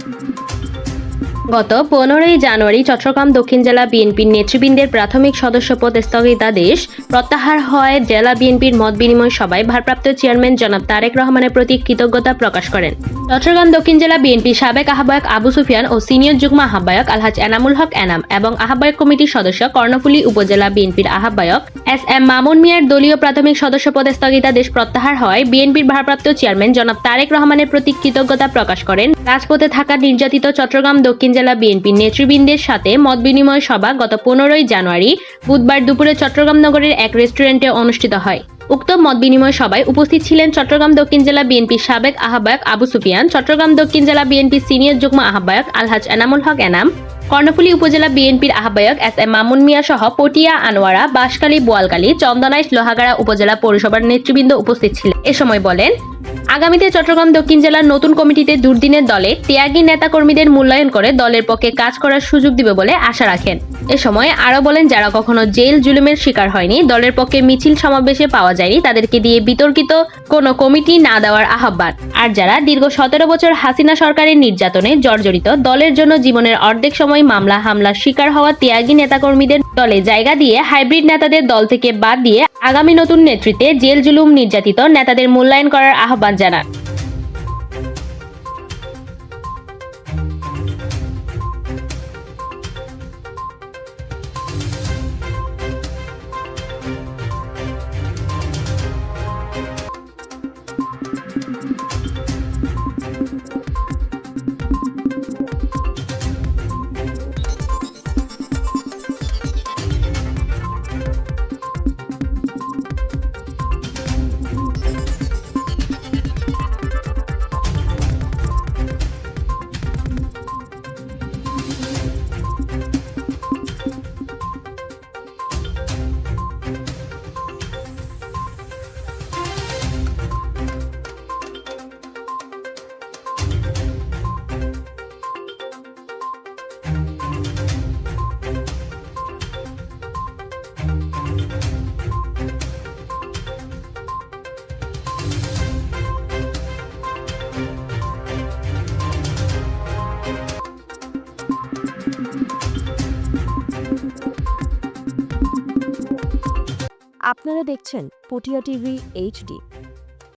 thank you গত পনেরোই জানুয়ারি চট্টগ্রাম দক্ষিণ জেলা বিএনপির নেতৃবৃন্দের প্রাথমিক সদস্যপদ স্থগিতাদেশ প্রত্যাহার হয় জেলা বিএনপির মত বিনিময় সভায় ভারপ্রাপ্ত চেয়ারম্যান জনাব তারেক রহমানের প্রতি কৃতজ্ঞতা প্রকাশ করেন। চট্টগ্রাম দক্ষিণ জেলা বিএনপির সাবেক আহ্বায়ক আবু সুফিয়ান ও সিনিয়র যুগ্ম আহ্বায়ক আলহাজ এনামুল হক এনাম এবং আহ্বায়ক কমিটির সদস্য কর্ণফুলী উপজেলা বিএনপির আহ্বায়ক এস এম মামুন মিয়ার দলীয় প্রাথমিক সদস্যপদ স্থগিতাদেশ প্রত্যাহার হয় বিএনপির ভারপ্রাপ্ত চেয়ারম্যান জনাব তারেক রহমানের প্রতি কৃতজ্ঞতা প্রকাশ করেন। রাজপথে থাকা নির্যাতিত চট্টগ্রাম দক্ষিণ জেলা বিএনপির নেতৃবৃন্দের সাথে মত বিনিময় সভা গত পনেরোই জানুয়ারি বুধবার দুপুরে চট্টগ্রাম নগরের এক রেস্টুরেন্টে অনুষ্ঠিত হয়। উক্ত মত বিনিময় সভায় উপস্থিত ছিলেন চট্টগ্রাম দক্ষিণ জেলা বিএনপির সাবেক আহ্বায়ক আবু সুফিয়ান, চট্টগ্রাম দক্ষিণ জেলা বিএনপির সিনিয়র যুগ্ম আহ্বায়ক আলহাজ এনামুল হক এনাম, কর্ণফুলী উপজেলা বিএনপির আহ্বায়ক এস এম মামুন মিয়া সহ পটিয়া, আনোয়ারা, বাঁশখালী বোয়ালকালী চন্দনাইশ, লোহাগাড়া উপজেলা পৌরসভার নেতৃবৃন্দ উপস্থিত ছিলেন। এ সময় বলেন আগামীতে চট্টগ্রাম দক্ষিণ জেলার নতুন কমিটিতে দুর্দিনের দলে ত্যাগী নেতাকর্মীদের মূল্যায়ন করে দলের পক্ষে কাজ করার সুযোগ দিবে বলে আশা রাখেন। এ সময় আরও বলেন, যারা কখনো জেল জুলুমের শিকার হয়নি, দলের পক্ষে মিছিল সমাবেশে পাওয়া যায়নি, তাদেরকে দিয়ে বিতর্কিত কোনো কমিটি না দেওয়ার আহ্বান। আর যারা দীর্ঘ সতেরো বছর হাসিনা সরকারের নির্যাতনে জর্জরিত, দলের জন্য জীবনের অর্ধেক সময় মামলা হামলার শিকার হওয়া ত্যাগী নেতাকর্মীদের দলে জায়গা দিয়ে হাইব্রিড নেতাদের দল থেকে বাদ দিয়ে আগামী নতুন নেতৃত্বে জেল জুলুম নির্যাতিত নেতাদের মূল্যায়ন করার আহ্বান জানান। আপনারা দেখছেন পটিয়া টিভি এইচডি।